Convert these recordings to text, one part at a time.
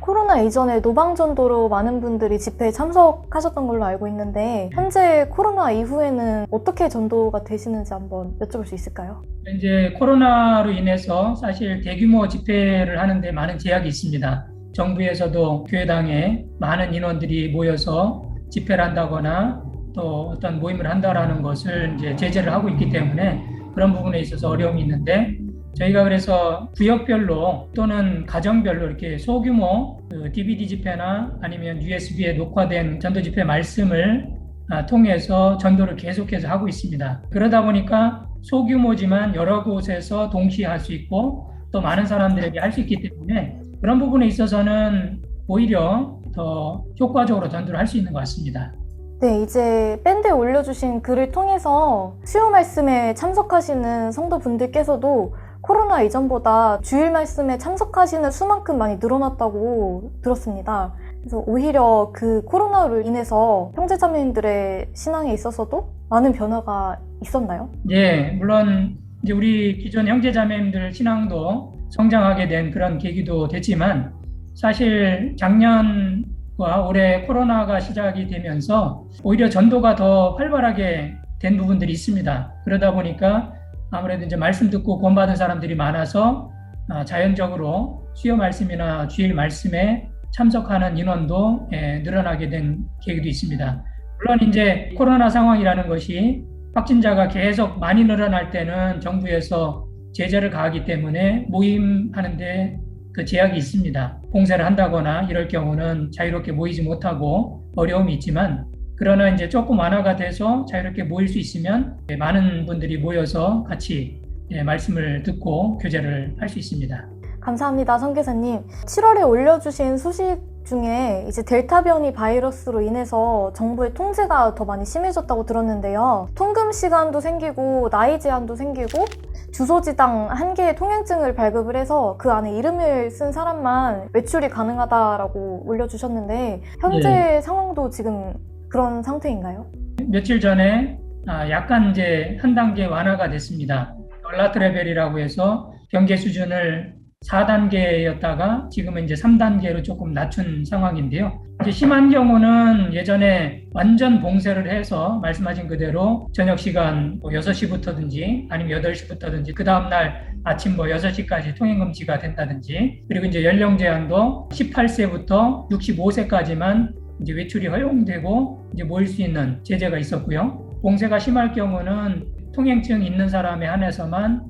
코로나 이전에 노방전도로 많은 분들이 집회에 참석하셨던 걸로 알고 있는데 현재 코로나 이후에는 어떻게 전도가 되시는지 한번 여쭤볼 수 있을까요? 이제 코로나로 인해서 사실 대규모 집회를 하는데 많은 제약이 있습니다. 정부에서도 교회당에 많은 인원들이 모여서 집회를 한다거나 또 어떤 모임을 한다라는 것을 이제 제재를 하고 있기 때문에 그런 부분에 있어서 어려움이 있는데 저희가 그래서 구역별로 또는 가정별로 이렇게 소규모 그 DVD 집회나 아니면 USB에 녹화된 전도 집회 말씀을 아, 통해서 전도를 계속해서 하고 있습니다. 그러다 보니까 소규모지만 여러 곳에서 동시에 할 수 있고 또 많은 사람들에게 할 수 있기 때문에 그런 부분에 있어서는 오히려 더 효과적으로 전도를 할 수 있는 것 같습니다. 네, 이제 밴드에 올려주신 글을 통해서 수요 말씀에 참석하시는 성도분들께서도 코로나 이전보다 주일 말씀에 참석하시는 수만큼 많이 늘어났다고 들었습니다. 그래서 오히려 그 코로나로 인해서 형제자매님들의 신앙에 있어서도 많은 변화가 있었나요? 예, 물론 이제 우리 기존 형제자매님들 신앙도 성장하게 된 그런 계기도 됐지만 사실 작년과 올해 코로나가 시작이 되면서 오히려 전도가 더 활발하게 된 부분들이 있습니다. 그러다 보니까 아무래도 이제 말씀 듣고 구원받은 사람들이 많아서 아, 자연적으로 수요 말씀이나 주일 말씀에 참석하는 인원도 예, 늘어나게 된 계기도 있습니다. 물론 이제 코로나 상황이라는 것이 확진자가 계속 많이 늘어날 때는 정부에서 제재를 가하기 때문에 모임하는데 그 제약이 있습니다. 봉쇄를 한다거나 이럴 경우는 자유롭게 모이지 못하고 어려움이 있지만 그러나 이제 조금 완화가 돼서 자유롭게 모일 수 있으면 많은 분들이 모여서 같이 예, 말씀을 듣고 교제를 할 수 있습니다. 감사합니다, 성 교사님. 7월에 올려주신 소식 중에 이제 델타 변이 바이러스로 인해서 정부의 통제가 더 많이 심해졌다고 들었는데요. 통금 시간도 생기고 나이 제한도 생기고 주소지당 한 개의 통행증을 발급을 해서 그 안에 이름을 쓴 사람만 외출이 가능하다라고 올려주셨는데 현재 상황도 지금 그런 상태인가요? 며칠 전에 아, 약간 이제 한 단계 완화가 됐습니다. 얼라트 레벨이라고 해서 경계 수준을 4단계였다가 지금은 이제 3단계로 조금 낮춘 상황인데요. 이제 심한 경우는 예전에 완전 봉쇄를 해서 말씀하신 그대로 저녁 시간 뭐 6시부터든지 아니면 8시부터든지 그 다음날 아침 뭐 6시까지 통행 금지가 된다든지 그리고 이제 연령 제한도 18세부터 65세까지만 이제 외출이 허용되고 이제 모일 수 있는 제재가 있었고요. 봉쇄가 심할 경우는 통행증 있는 사람에 한해서만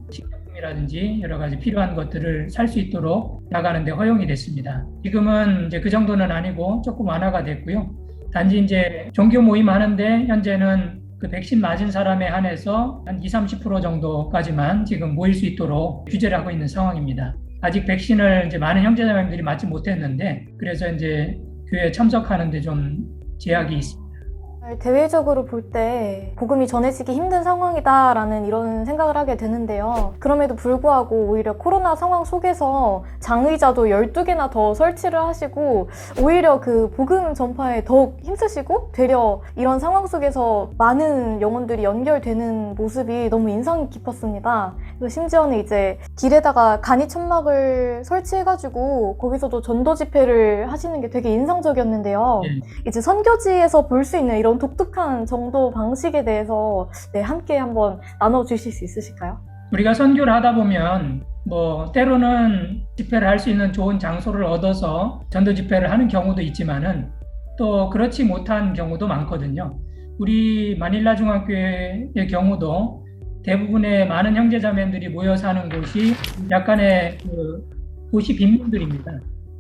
라든지 여러 가지 필요한 것들을 살 수 있도록 나가는데 허용이 됐습니다. 지금은 이제 그 정도는 아니고 조금 완화가 됐고요. 단지 이제 종교 모임 하는데 현재는 그 백신 맞은 사람에 한해서 한 20, 30% 정도까지만 지금 모일 수 있도록 규제를 하고 있는 상황입니다. 아직 백신을 이제 많은 형제자매들이 맞지 못했는데 그래서 이제 교회에 참석하는데 좀 제약이 있습니다. 대외적으로 볼 때 복음이 전해지기 힘든 상황이다라는 이런 생각을 하게 되는데요. 그럼에도 불구하고 오히려 코로나 상황 속에서 장의자도 12개나 더 설치를 하시고 오히려 그 복음 전파에 더욱 힘쓰시고 되려 이런 상황 속에서 많은 영혼들이 연결되는 모습이 너무 인상 깊었습니다. 심지어는 이제 길에다가 간이 천막을 설치해가지고 거기서도 전도 집회를 하시는 게 되게 인상적이었는데요. 예. 이제 선교지에서 볼 수 있는 이런 독특한 정도 방식에 대해서 네, 함께 한번 나눠주실 수 있으실까요? 우리가 선교를 하다 보면 뭐 때로는 집회를 할 수 있는 좋은 장소를 얻어서 전도 집회를 하는 경우도 있지만은 또 그렇지 못한 경우도 많거든요. 우리 마닐라 중학교의 경우도 대부분의 많은 형제자매들이 모여 사는 곳이 약간의 그 도시 빈민들입니다.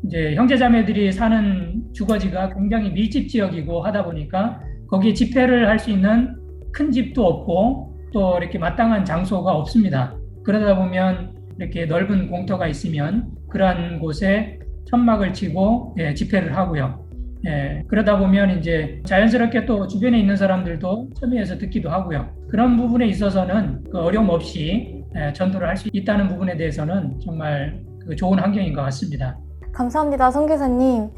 이제 형제자매들이 사는 주거지가 굉장히 밀집 지역이고 하다 보니까 거기에 집회를 할 수 있는 큰 집도 없고 또 이렇게 마땅한 장소가 없습니다. 그러다 보면 이렇게 넓은 공터가 있으면 그러한 곳에 천막을 치고 예, 집회를 하고요. 예, 그러다 보면 이제 자연스럽게 또 주변에 있는 사람들도 참여해서 듣기도 하고요. 그런 부분에 있어서는 그 어려움 없이 예, 전도를 할 수 있다는 부분에 대해서는 정말 그 좋은 환경인 것 같습니다. 감사합니다, 성교사님.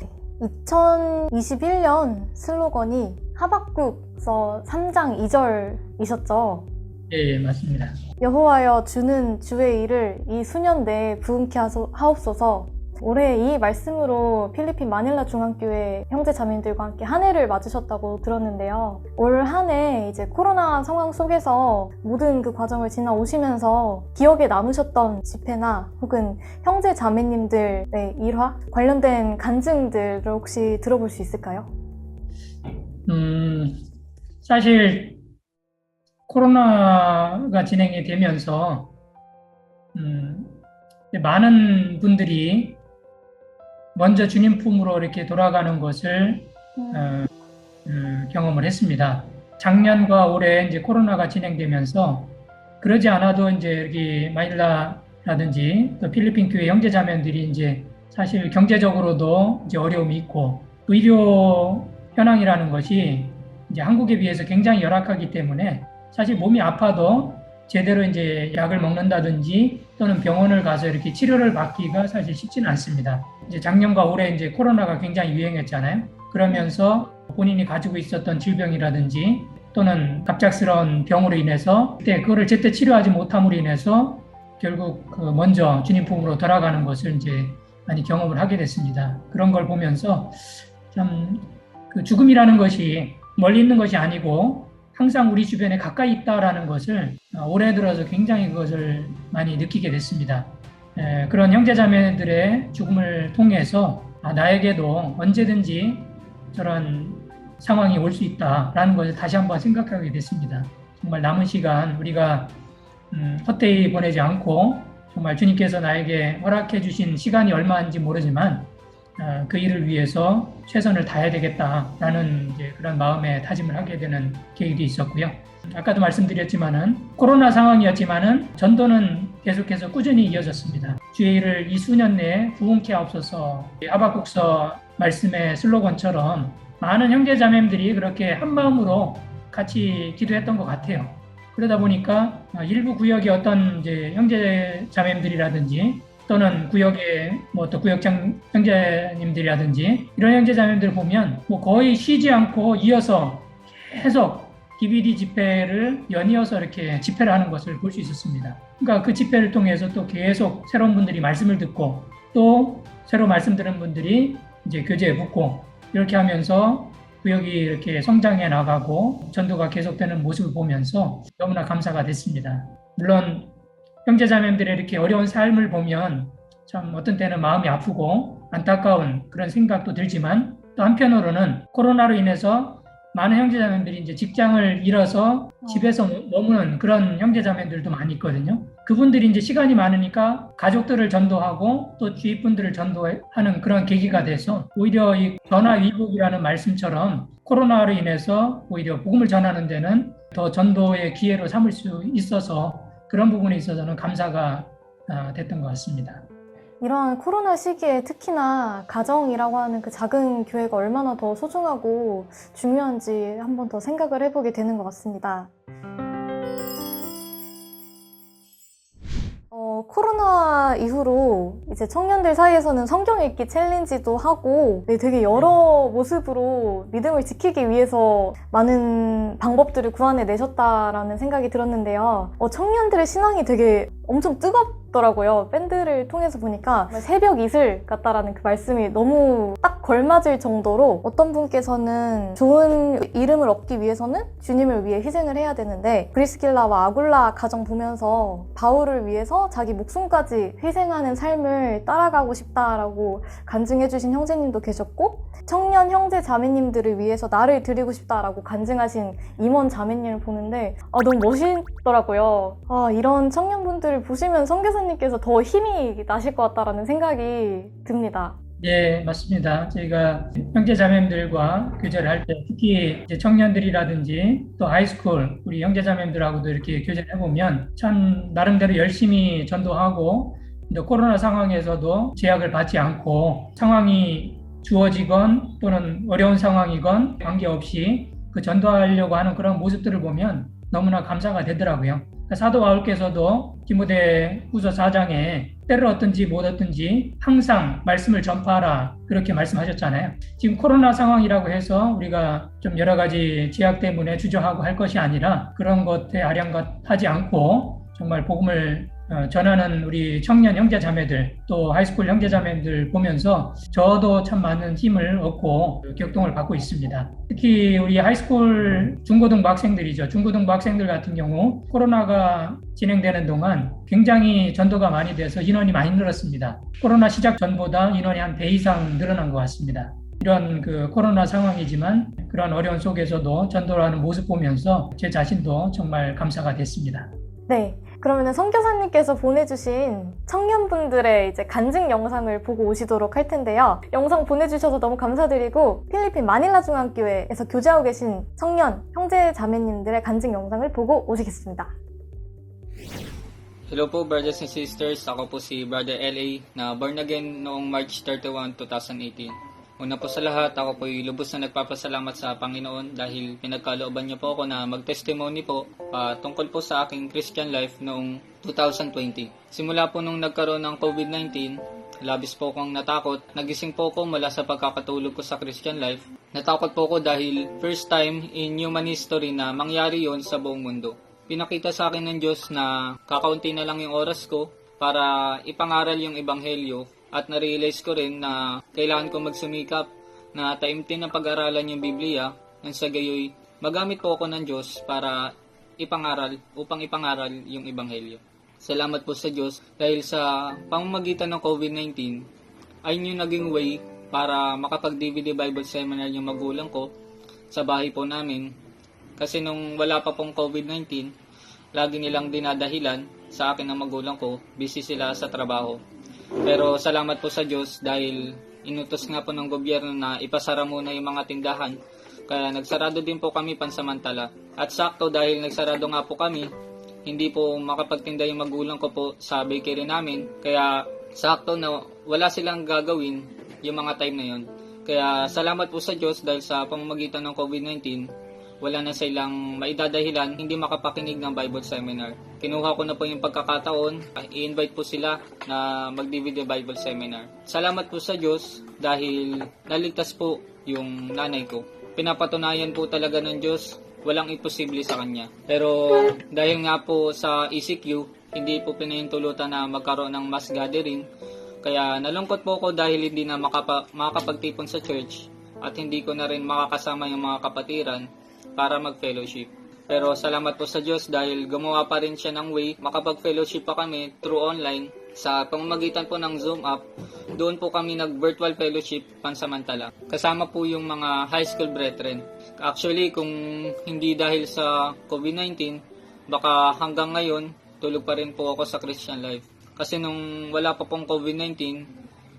2021년 슬로건이 하박국서 3장 2절이셨죠. 예, 예, 맞습니다. 여호와여 주는 주의 일을 이 수년 내에 하소- 하옵소서. 올해 이 말씀으로 필리핀 마닐라 중앙교회 형제 자매들과 함께 한 해를 맞으셨다고 들었는데요. 올 한 해 이제 코로나 상황 속에서 모든 그 과정을 지나오시면서 기억에 남으셨던 집회나 혹은 형제 자매님들의 일화 관련된 간증들을 혹시 들어볼 수 있을까요? 음, 사실 코로나가 진행이 되면서 음, 많은 분들이 먼저 주님 품으로 이렇게 돌아가는 것을 어, 음, 경험을 했습니다. 작년과 올해 이제 코로나가 진행되면서 그러지 않아도 이제 여기 마닐라라든지 또 필리핀 교회 형제자매들이 이제 사실 경제적으로도 이제 어려움이 있고 의료 현황이라는 것이 이제 한국에 비해서 굉장히 열악하기 때문에 사실 몸이 아파도 제대로 이제 약을 먹는다든지 또는 병원을 가서 이렇게 치료를 받기가 사실 쉽지는 않습니다. 이제 작년과 올해 이제 코로나가 굉장히 유행했잖아요. 그러면서 본인이 가지고 있었던 질병이라든지 또는 갑작스러운 병으로 인해서 그때 그거를 제때 치료하지 못함으로 인해서 결국 그 먼저 주님 품으로 돌아가는 것을 이제 많이 경험을 하게 됐습니다. 그런 걸 보면서 참 그 죽음이라는 것이 멀리 있는 것이 아니고 항상 우리 주변에 가까이 있다라는 것을 어, 올해 들어서 굉장히 그것을 많이 느끼게 됐습니다. 에, 그런 형제자매들의 죽음을 통해서 아, 나에게도 언제든지 저런 상황이 올 수 있다라는 것을 다시 한번 생각하게 됐습니다. 정말 남은 시간 우리가 음, 헛되이 보내지 않고 정말 주님께서 나에게 허락해 주신 시간이 얼마인지 모르지만 어, 그 일을 위해서 최선을 다해야 되겠다라는 이제 그런 마음에 다짐을 하게 되는 계기도 있었고요. 아까도 말씀드렸지만은 코로나 상황이었지만은 전도는 계속해서 꾸준히 이어졌습니다. 주의 일을 이 수년 내에 부흥케 하옵소서 하박국서 말씀의 슬로건처럼 많은 형제 자매들이 그렇게 한 마음으로 같이 기도했던 것 같아요. 그러다 보니까 일부 구역의 어떤 이제 형제 자매들이라든지 또는 구역의 뭐 또 구역장 형제님들이라든지 이런 형제자매들 보면 뭐 거의 쉬지 않고 이어서 계속 DVD 집회를 연이어서 이렇게 집회를 하는 것을 볼 수 있었습니다. 그러니까 그 집회를 통해서 또 계속 새로운 분들이 말씀을 듣고 또 새로 말씀 들은 분들이 이제 교제에 붙고 이렇게 하면서 구역이 이렇게 성장해 나가고 전도가 계속되는 모습을 보면서 너무나 감사가 됐습니다. 물론 형제자매들의 이렇게 어려운 삶을 보면 참 어떤 때는 마음이 아프고 안타까운 그런 생각도 들지만 또 한편으로는 코로나로 인해서 많은 형제자매들이 이제 직장을 잃어서 집에서 머무는 그런 형제자매들도 많이 있거든요. 그분들이 이제 시간이 많으니까 가족들을 전도하고 또 주위 분들을 전도하는 그런 계기가 돼서 오히려 이 전화위복이라는 말씀처럼 코로나로 인해서 오히려 복음을 전하는 데는 더 전도의 기회로 삼을 수 있어서 그런 부분에 있어서는 감사가 아, 됐던 것 같습니다. 이러한 코로나 시기에 특히나 가정이라고 하는 그 작은 교회가 얼마나 더 소중하고 중요한지 한 번 더 생각을 해보게 되는 것 같습니다. 어, 코로나 이후로 이제 청년들 사이에서는 성경 읽기 챌린지도 하고 네, 되게 여러 모습으로 믿음을 지키기 위해서 많은 방법들을 구안해 내셨다라는 생각이 들었는데요. 어, 청년들의 신앙이 되게 엄청 뜨겁 더라고요. 밴드를 통해서 보니까 새벽 이슬 같다라는 그 말씀이 너무 딱 걸맞을 정도로 어떤 분께서는 좋은 이름을 얻기 위해서는 주님을 위해 희생을 해야 되는데 브리스길라와 아굴라 가정 보면서 바울을 위해서 자기 목숨까지 희생하는 삶을 따라가고 싶다라고 간증해주신 형제님도 계셨고 청년 형제 자매님들을 위해서 나를 드리고 싶다라고 간증하신 임원 자매님을 보는데 아, 너무 멋있더라고요. 아, 이런 청년분들을 보시면 선교사님 께서 더 힘이 나실 것 같다라는 생각이 듭니다. 예, 맞습니다. 저희가 형제자매들과 교제를 할 때 특히 청년들이라든지 또 하이스쿨 우리 형제자매들하고도 이렇게 교제를 해보면 참 나름대로 열심히 전도하고 또 코로나 상황에서도 제약을 받지 않고 상황이 주어지건 또는 어려운 상황이건 관계없이 그 전도하려고 하는 그런 모습들을 보면 너무나 감사가 되더라고요. 사도 바울께서도 디모데 후서 4장에 때를 얻든지 못 얻든지 항상 말씀을 전파하라 그렇게 말씀하셨잖아요. 지금 코로나 상황이라고 해서 우리가 좀 여러 가지 제약 때문에 주저하고 할 것이 아니라 그런 것에 아량하지 않고 정말 복음을 어, 전하는 우리 청년 형제 자매들 또 하이스쿨 형제 자매들 보면서 저도 참 많은 힘을 얻고 격동을 받고 있습니다. 특히 우리 하이스쿨 중고등부 학생들이죠. 중고등부 학생들 같은 경우 코로나가 진행되는 동안 굉장히 전도가 많이 돼서 인원이 많이 늘었습니다. 코로나 시작 전보다 인원이 한 배 이상 늘어난 것 같습니다. 이런 그 코로나 상황이지만 그런 어려운 속에서도 전도를 하는 모습 보면서 제 자신도 정말 감사가 됐습니다. 네. 그러면 선교사님께서 보내주신 청년분들의 이제 간증 영상을 보고 오시도록 할 텐데요. 영상 보내주셔서 너무 감사드리고 필리핀 마닐라 중학교에서 교제하고 계신 청년 형제 자매님들의 간증 영상을 보고 오시겠습니다. Hello po brothers and sisters, ako po si Brother LA na born again noong March 31, 2018. Una po sa lahat, ako po lubos na nagpapasalamat sa Panginoon dahil pinagkalooban niyo po ako na mag-testimony po ah, tungkol po sa aking Christian life noong 2020. Simula po nung nagkaroon ng COVID-19, labis po akong natakot. Nagising po ako mula sa pagkakatulog ko sa Christian life. Natakot po ako dahil first time in human history na mangyari yon sa buong mundo pinakita sa akin ng Diyos na kakaunti na lang yung oras ko para ipangaral yung ebanghelyo at na-realize ko rin na kailangan ko magsumikap na taimtim na pag-aralan yung Biblia nang sa gayoy magamit po ako ng Diyos para ipangaral upang ipangaral yung ebanghelyo. Salamat po sa Diyos dahil sa pamamagitan ng COVID-19 ay yung naging way para makapag-DVD Bible Seminar yung magulang ko sa bahay po namin kasi nung wala pa pong COVID-19, lagi nilang dinadahilan sa akin ng magulang ko, busy sila sa trabaho. Pero salamat po sa Diyos dahil inutos nga po ng gobyerno na ipasara muna yung mga tindahan. Kaya nagsarado din po kami pansamantala. At sakto dahil nagsarado nga po kami, hindi po makapagtinda yung magulang ko po sa bakery namin. Kaya sakto na wala silang gagawin yung mga time na yon. Kaya salamat po sa Diyos dahil sa pamamagitan ng COVID-19, wala na silang maidadahilan hindi makapakinig ng Bible Seminar. Kinuha ko na po yung pagkakataon, i-invite po sila na mag-DVD Bible Seminar. Salamat po sa Diyos dahil naligtas po yung nanay ko. Pinapatunayan po talaga ng Diyos, walang imposible sa Kanya. Pero dahil nga po sa ECQ, hindi po pinahintulutan na magkaroon ng mass gathering, kaya nalungkot po ako dahil hindi na makapa, makakapagtipon sa church at hindi ko na rin makakasama yung mga kapatiran para mag-fellowship. Pero salamat po sa Diyos dahil gumawa pa rin siya ng way, makapag-fellowship pa kami through online sa pamamagitan po ng Zoom app. Doon po kami nag-virtual fellowship pansamantala. Kasama po yung mga high school brethren. Actually, kung hindi dahil sa COVID-19, baka hanggang ngayon, tulog pa rin po ako sa Christian life. Kasi nung wala pa pong COVID-19,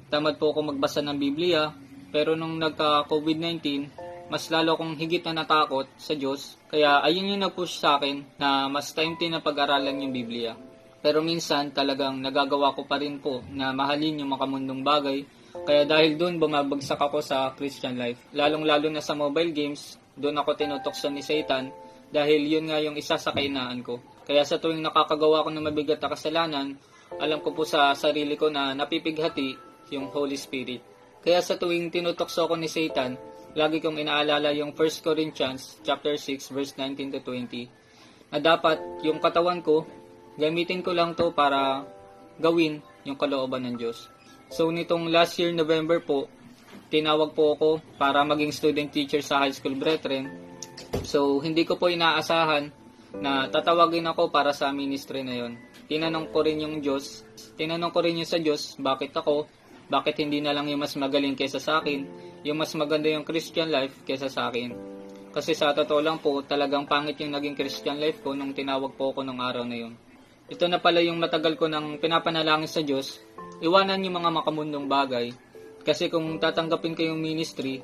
tamad po ako magbasa ng Biblia. Pero nung nagka-COVID-19, mas lalo akong higit na natakot sa Diyos. Kaya ayun yung nag-push sa akin na mas din na pag-aralan yung Biblia. Pero minsan talagang nagagawa ko pa rin po na mahalin yung makamundong bagay. Kaya dahil doon bumabagsak ako sa Christian life. Lalong-lalo na sa mobile games, doon ako tinutokso ni Satan dahil yun nga yung isa sa kainaan ko. Kaya sa tuwing nakakagawa ko ng mabigat na kasalanan, alam ko po sa sarili ko na napipighati yung Holy Spirit. Kaya sa tuwing tinutokso ko ni Satan, lagi kong inaalala yung 1 Corinthians chapter 6 verse 19 to 20 na dapat yung katawan ko gamitin ko lang to para gawin yung kalooban ng Diyos. So nitong last year November po, tinawag po ako para maging student teacher sa high school brethren. So hindi ko po inaasahan na tatawagin ako para sa ministry na yon. Tinanong ko rin yung Diyos, tinanong ko rin yung sa Diyos, bakit ako? Bakit hindi na lang yung mas magaling kaysa sa akin? Yung mas maganda yung Christian life kaysa sa akin? Kasi sa totoo lang po, talagang pangit yung naging Christian life ko nung tinawag po ako nung araw na yun. Ito na pala yung matagal ko nang pinapanalangin sa Diyos, iwanan yung mga makamundong bagay. Kasi kung tatanggapin ko yung ministry,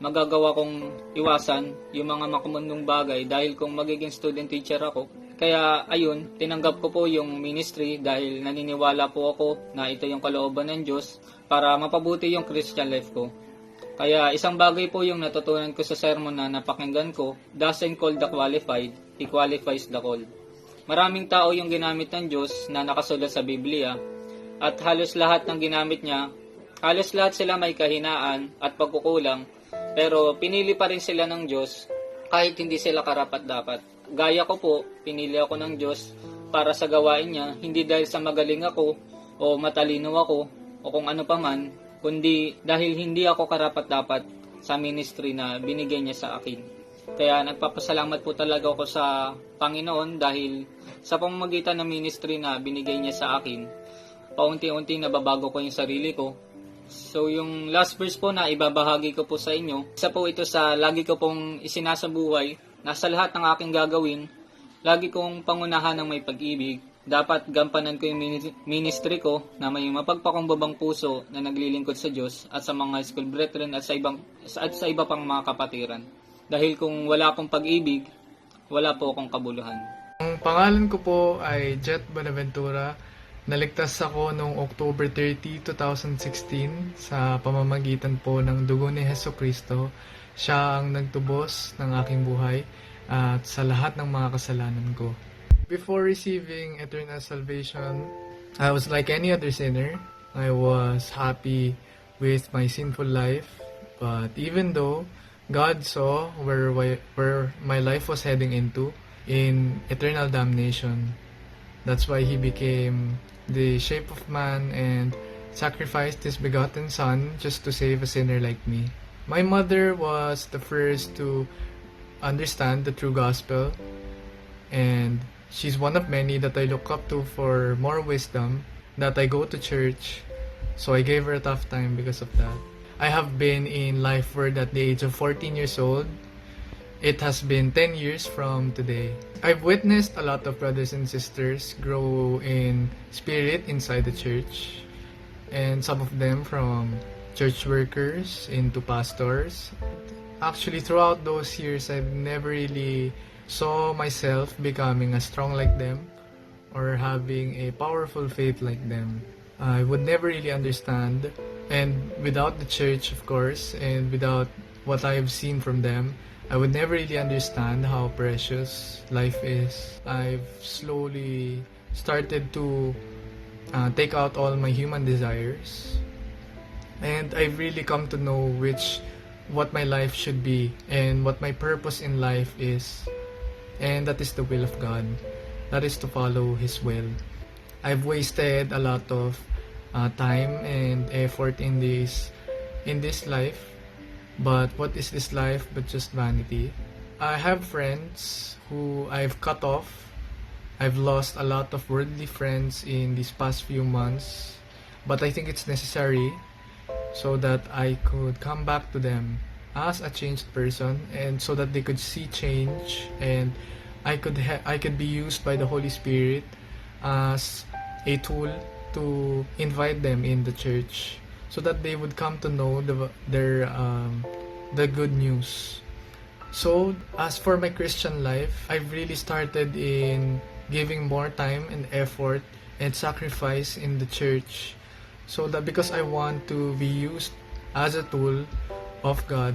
magagawa kong iwasan yung mga makamundong bagay dahil kung magiging student teacher ako. Kaya ayun, tinanggap ko po yung ministry dahil naniniwala po ako na ito yung kalooban ng Diyos para mapabuti yung Christian life ko. Kaya isang bagay po yung natutunan ko sa sermon na napakinggan ko, doesn't call the qualified, he qualifies the called. Maraming tao yung ginamit ng Diyos na nakasulat sa Biblia at halos lahat ng ginamit niya, halos lahat sila may kahinaan at pagkukulang pero pinili pa rin sila ng Diyos kahit hindi sila karapat dapat. Gaya ko po, pinili ako ng Diyos para sa gawain niya, hindi dahil sa magaling ako o matalino ako o kung ano pa man, kundi dahil hindi ako karapat dapat sa ministry na binigay niya sa akin. Kaya nagpapasalamat po talaga ako sa Panginoon dahil sa pamamagitan ng ministry na binigay niya sa akin, paunti-unti nababago ko yung sarili ko. So yung last verse po na ibabahagi ko po sa inyo, isa po ito sa lagi ko pong isinasabuhay na sa lahat ng aking gagawin, lagi kong pangunahan ng may pag-ibig. Dapat gampanan ko yung mini- ministry ko na may mapagpakumbabang puso na naglilingkod sa Diyos at sa mga school brethren at sa ibang at sa iba pang mga kapatiran. Dahil kung wala akong pag-ibig, wala po akong kabuluhan. Ang pangalan ko po ay Jet Bonaventura. Naligtas ako noong October 30, 2016 sa pamamagitan po ng dugo ni Heso Kristo. Siya ang nagtubos ng aking buhay at sa lahat ng mga kasalanan ko. Before receiving eternal salvation, I was like any other sinner. I was happy with my sinful life. But even though God saw where, where my life was heading into, in eternal damnation. That's why he became the shape of man and sacrificed his begotten son just to save a sinner like me. My mother was the first to understand the true gospel and she's one of many that I look up to for more wisdom that I go to church so I gave her a tough time because of that. I have been in life word at the age of 14 years old it has been 10 years from today. I've witnessed a lot of brothers and sisters grow in spirit inside the church, and some of them from church workers into pastors. Actually, throughout those years, I've never really saw myself becoming as strong like them or having a powerful faith like them. I would never really understand, and without the church, of course, and without what I've seen from them, I would never really understand how precious life is. I've slowly started to uh, take out all my human desires, and I've really come to know which what my life should be and what my purpose in life is, and that is the will of God. That is to follow His will. I've wasted a lot of uh, time and effort in this in this life but what is this life but just vanity? I have friends who I've cut off. I've lost a lot of worldly friends in these past few months, but I think it's necessary so that I could come back to them as a changed person and so that they could see change and I could I could be used by the Holy Spirit as a tool to invite them in the church so that they would come to know the, their um, the good news. So as for my Christian life, I've really started in giving more time and effort and sacrifice in the church. So that because I want to be used as a tool of God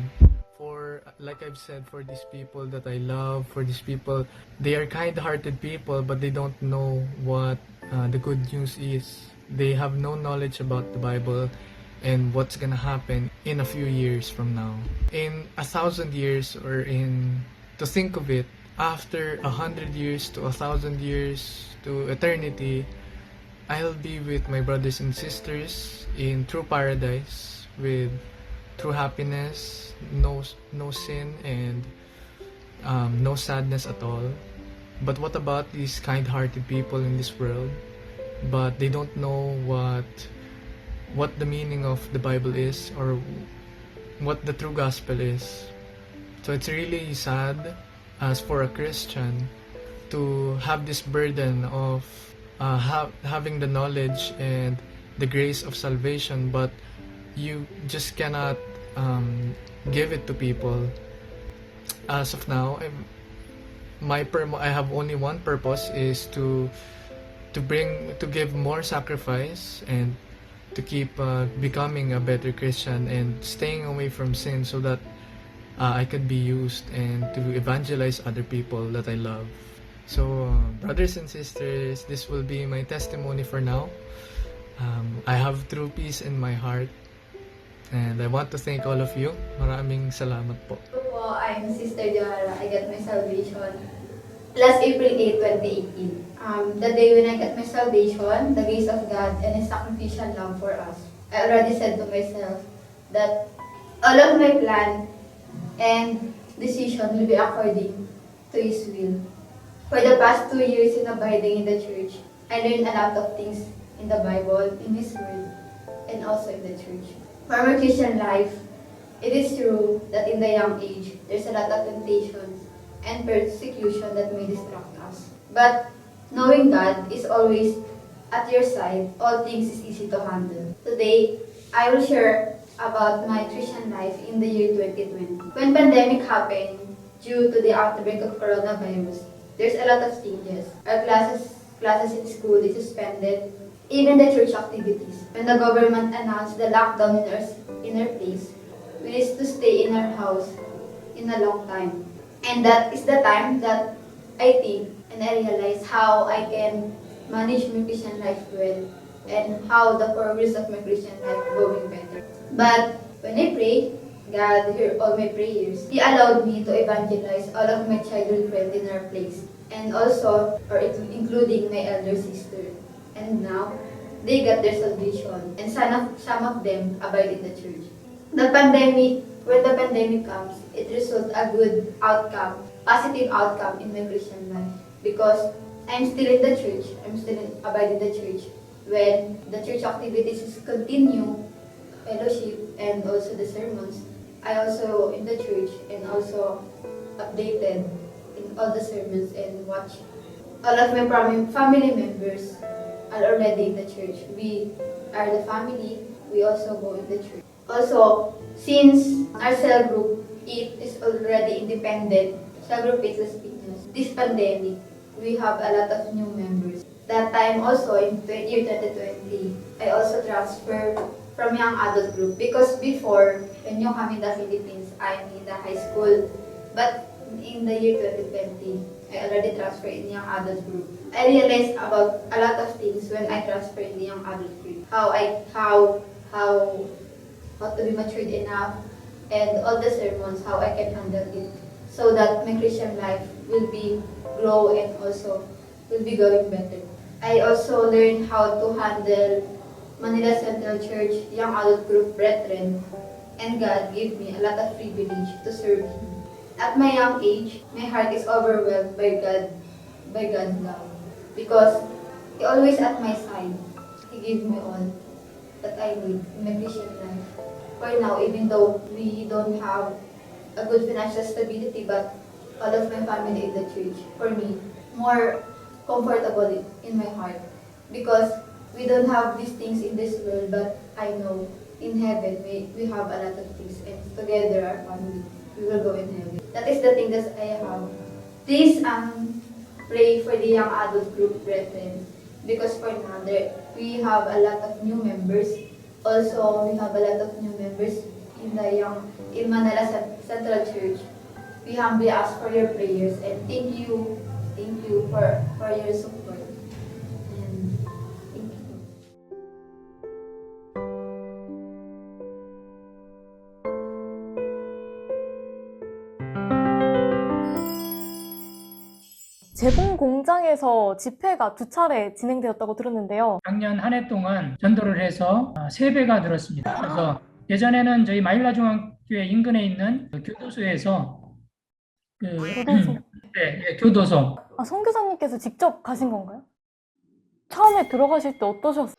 for like I've said for these people that I love for these people. They are kind-hearted people but they don't know what uh, the good news is. They have no knowledge about the Bible and what's gonna happen in a few years from now. In a thousand years, or in to think of it, after a hundred years to a thousand years to eternity, I'll be with my brothers and sisters in true paradise with true happiness, no no sin and um, no sadness at all. But what about these kind-hearted people in this world? But they don't know what what the meaning of the Bible is or what the true gospel is. So it's really sad as for a Christian to have this burden of uh, ha- having the knowledge and the grace of salvation, but you just cannot um, give it to people. As of now, I'm, my per- I have only one purpose is to to bring to give more sacrifice and to keep uh, becoming a better Christian and staying away from sin so that uh, I could be used and to evangelize other people that I love. So, uh, brothers and sisters, this will be my testimony for now. Um, I have true peace in my heart. And I want to thank all of you. Maraming salamat po. po, I'm Sister Joara. I got my salvation last April 8, 2018. Um, the day when I got my salvation, the grace of God and His sacrificial love for us. I already said to myself that all of my plan and decision will be according to His will. For the past two years in abiding in the church, I learned a lot of things in the Bible, in His Word, and also in the church. For my Christian life, it is true that in the young age, there's a lot of temptations and persecution that may distract us. But knowing God is always at your side, all things is easy to handle. Today, I will share about my Christian life in the year 2020. When pandemic happened due to the outbreak of coronavirus, there's a lot of changes. Our classes classes in school is suspended, even the church activities. When the government announced the lockdown in our, in our place, we need to stay in our house in a long time. And that is the time that I think and I realize how I can manage my Christian life well and how the progress of my Christian life going better. But when I pray, God heard all my prayers. He allowed me to evangelize all of my childhood friends in our place and also or including my elder sister. And now they got their salvation and some of, some of them abide in the church. The pandemic, when the pandemic comes, it results a good outcome, positive outcome in my Christian life because I'm still in the church. I'm still in, abide in the church. When the church activities continue, fellowship and also the sermons, I also in the church and also updated in all the sermons and watch all of my family members are already in the church. We are the family. We also go in the church. Also, since our cell group it is already independent, cell group the fitness. This pandemic, we have a lot of new members. That time also in year 2020, I also transferred from young adult group because before, when you come in the Philippines, I'm in the high school. But in the year 2020, I already transferred in young adult group. I realized about a lot of things when I transferred in young adult group. How I how how how to be matured enough and all the sermons how I can handle it so that my Christian life will be grow and also will be going better. I also learned how to handle Manila Central Church Young Adult Group Brethren and God gave me a lot of privilege to serve Him. At my young age, my heart is overwhelmed by God, by God's love, because He always at my side. He gave me all that I need in my Christian life. For now, even though we don't have a good financial stability, but all of my family in the church, for me, more comfortable in- my heart, because we don't have these things in this world, but I know in heaven we, we have a lot of things, and together our family, we will go in heaven. That is the thing that I have. Please um pray for the young adult group brethren because for now we have a lot of new members. Also, we have a lot of new members in the young in Manila Cent- Central Church. We humbly ask for your prayers and thank you, thank you for for your support. 제공 공장에서 집회가 두 차례 진행되었다고 들었는데요. 작년 한 해 동안 전도를 해서 어, 세 배가 늘었습니다. 그래서 예전에는 저희 마일라 중앙교회 인근에 있는 그 교도소에서 그 교도소. 네, 예, 교도소 아, 선교사님께서 직접 가신 건가요? 처음에 들어가실 때 어떠셨어요?